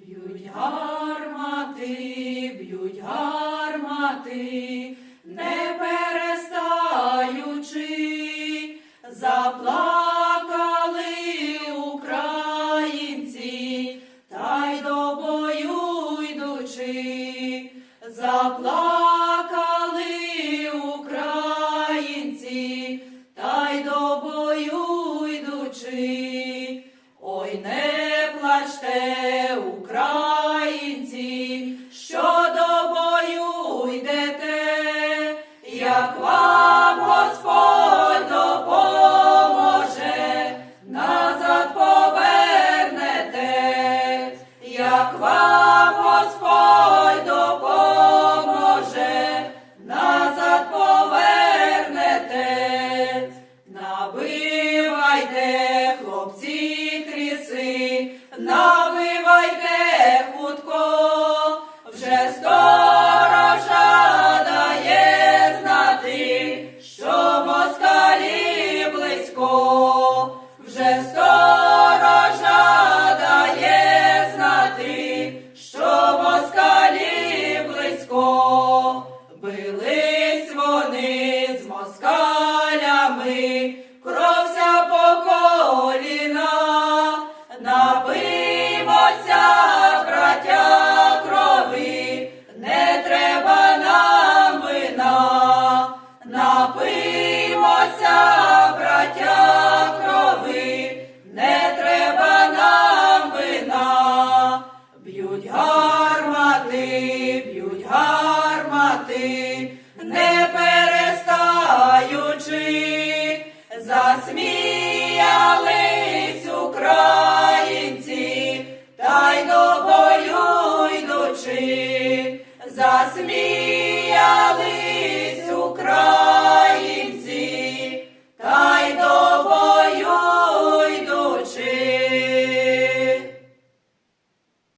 Б'ють гармати, б'ють гармати, не перестаючи, українці, що до бою йдете, як вам Господь допоможе, назад повернете, як вам Господь допоможе, назад повернете. Набивайте, напиймося, браття крови, не треба нам вина, б'ють гармати, б'ють гармати, не перестаючи, засміялись українці, та й до бою йдучи, засміялись